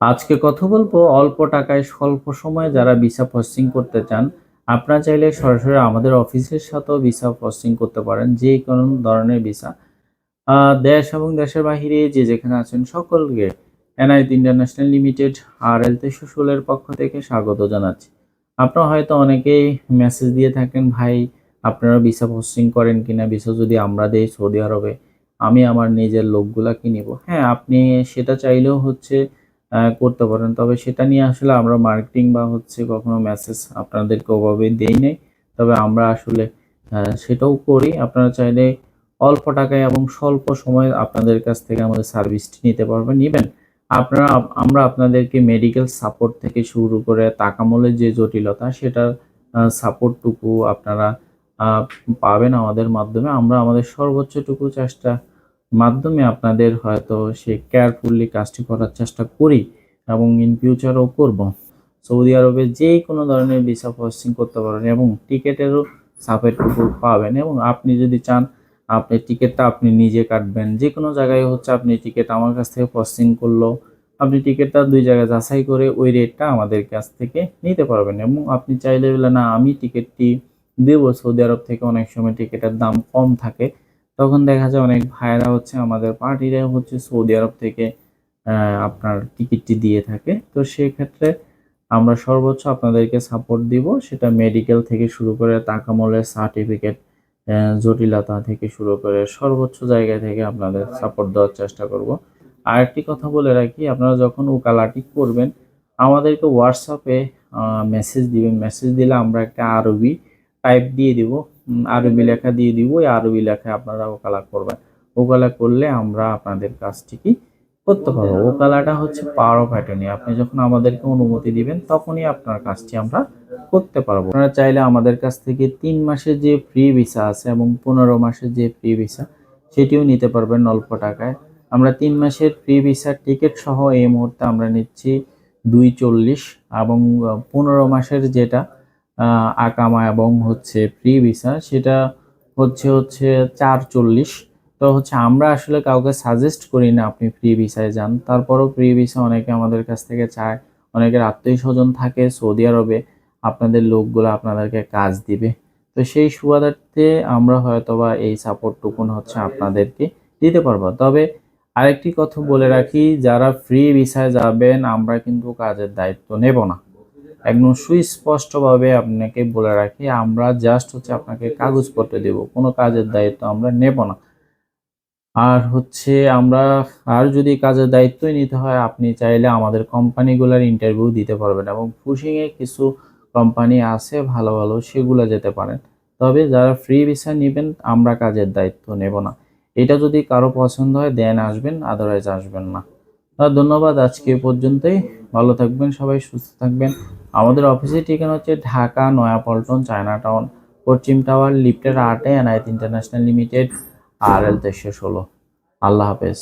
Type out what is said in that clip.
আজকে কথা বলব অল্প টাকায় স্বল্প সময়ে যারা ভিসা প্রসেসিং করতে চান, আপনারা চাইলে সরাসরি আমাদের অফিসের সাথেও ভিসা প্রসেসিং করতে পারেন, যে কোনো ধরনের ভিসা দেশ এবং দেশের বাহিরে যে যেখানে আছেন সকলকে N I T international limited আর এল তেসুলের পক্ষ থেকে স্বাগত জানাচ্ছি। আপনারা হয়তো অনেকেই মেসেজ দিয়ে থাকেন, ভাই, আপনারা ভিসা প্রসেসিং করেন কিনা? ভিসা যদি আমরা দেই সৌদি আরবে, আমি আমার নিজের লোকগুলাকে নিব। হ্যাঁ আপনি সেটা চাইলেও হচ্ছে করতে পারেন। তবে সেটা নিয়ে আসলে আমরা মার্কেটিং বা হচ্ছে কখনো মেসেজ আপনাদেরকে ওভাবে দেই নাই। তবে আমরা আসলে সেটাও করি। আপনারা চাইলে অল্প টাকায় এবং স্বল্প সময়ে আপনাদের কাছ থেকে আমাদের সার্ভিসটি নিতে পারবেন। নিবেন আপনারা, আমরা আপনাদেরকে মেডিকেল সাপোর্ট থেকে শুরু করে তাকামলের যে জটিলতা, সেটার সাপোর্টটুকু আপনারা পাবেন আমাদের মাধ্যমে। আমরা আমাদের সর্বোচ্চটুকু চেষ্টা মাধ্যমে আপনাদের হয়তো সে কেয়ারফুললি কাজটি করার চেষ্টা করি এবং ইন ফিউচারও করব। সৌদি আরবে যে কোনো ধরনের ভিসা প্রসেসিং করতে পারেন এবং টিকিটেরও সাপোর্টটুকু পাবেন এবং আপনি যদি চান, আপনি টিকিটটা আপনি নিজে কাটবেন। যে কোনো জায়গায় হচ্ছে আপনি টিকিট আমার কাছ থেকে প্রসেসিং করল, আপনি টিকিটটা দুই জায়গায় যাচাই করে ওই রেটটা আমাদের কাছ থেকে নিতে পারবেন এবং আপনি চাইলে বলে, না, আমি টিকিটটি দেবো। সৌদি আরব থেকে অনেক সময় টিকিটের দাম কম থাকে। তখন দেখা যায় অনেক ভাইরা হচ্ছে আমাদের পার্টিরা হচ্ছে সৌদি আরব থেকে আপনার টিকিটটি দিয়ে থাকে। তো সেক্ষেত্রে আমরা সর্বোচ্চ আপনাদেরকে সাপোর্ট দিব। সেটা মেডিকেল থেকে শুরু করে তাকামলের সার্টিফিকেট জটিলতা থেকে শুরু করে সর্বোচ্চ জায়গা থেকে আপনাদের সাপোর্ট দেওয়ার চেষ্টা করব। আরেকটি কথা বলে রাখি, আপনারা যখন উকালাটি করবেন, আমাদেরকে হোয়াটসঅ্যাপে মেসেজ দিবেন। মেসেজ দিলে আমরা একটা আরবি টাইপ দিয়ে দিব আরবি লেখা দিয়ে দিব ওই আরবি লেখা আপনারা ওকালা করবেন। ওকালা করলে আমরা আপনাদের কাজটিকে করতে পারব। ওকালাটা হচ্ছে পাওয়ার অফ অ্যাটর্নি। আপনি যখন আমাদেরকে অনুমতি দিবেন, তখনই আপনার কাজটি আমরা করতে পারব। আপনারা চাইলে আমাদের কাছ থেকে তিন মাসের যে ফ্রি ভিসা আছে এবং পনেরো মাসের যে ফ্রি ভিসা সেটিও নিতে পারবেন অল্প টাকায়। আমরা তিন মাসের ফ্রি ভিসার টিকিট সহ এই মুহূর্তে আমরা নিচ্ছি দুই চল্লিশ এবং পনেরো মাসের যেটা আকামা এবং হচ্ছে ফ্রি ভিসা সেটা হচ্ছে হচ্ছে চার চল্লিশ তো হচ্ছে আমরা আসলে কাউকে সাজেস্ট করি না আপনি ফ্রি ভিসায় যান। তারপরও ফ্রি ভিসা অনেকে আমাদের কাছ থেকে চায়, অনেকের আত্মীয় স্বজন থাকে সৌদি আরবে, আপনাদের লোকগুলো আপনাদেরকে কাজ দিবে। তো সেই সুবাদার্থে আমরা হয়তোবা এই সাপোর্টটুকুন হচ্ছে আপনাদেরকে দিতে পারব। তবে আরেকটি কথা বলে রাখি, যারা ফ্রি ভিসায় যাবেন, আমরা কিন্তু কাজের দায়িত্ব নেব না। একদম সুস্পষ্টভাবে আপনাকে বলে রাখি, আমরা জাস্ট হচ্ছে আপনাকে কাগজপত্র দেব, কোনো কাজের দায়িত্ব আমরা নেব না। আর হচ্ছে আমরা আর যদি কাজের দায়িত্বই নিতে হয়, আপনি চাইলে আমাদের কোম্পানিগুলোর ইন্টারভিউ দিতে পারবেন এবং ফুশিংয়ে কিছু কোম্পানি আছে ভালো ভালো, সেগুলো যেতে পারেন। তবে যারা ফ্রি ভিসা নেবেন, আমরা কাজের দায়িত্ব নেব না। এটা যদি কারও পছন্দ হয় দেন আসবেন আদারওয়াইজ আসবেন না। ধন্যবাদ আজকে পর্যন্তই। ভালো থাকবেন, সবাই সুস্থ থাকবেন। আমাদের অফিসের ঠিকানা হচ্ছে ঢাকা, নয়াপল্টন চায়না টাউন পশ্চিম টাওয়ার, লিফটের আটে এনআইট ইন্টারন্যাশনাল লিমিটেড আর এল তেইশশো ষোলো। আল্লাহ হাফেজ।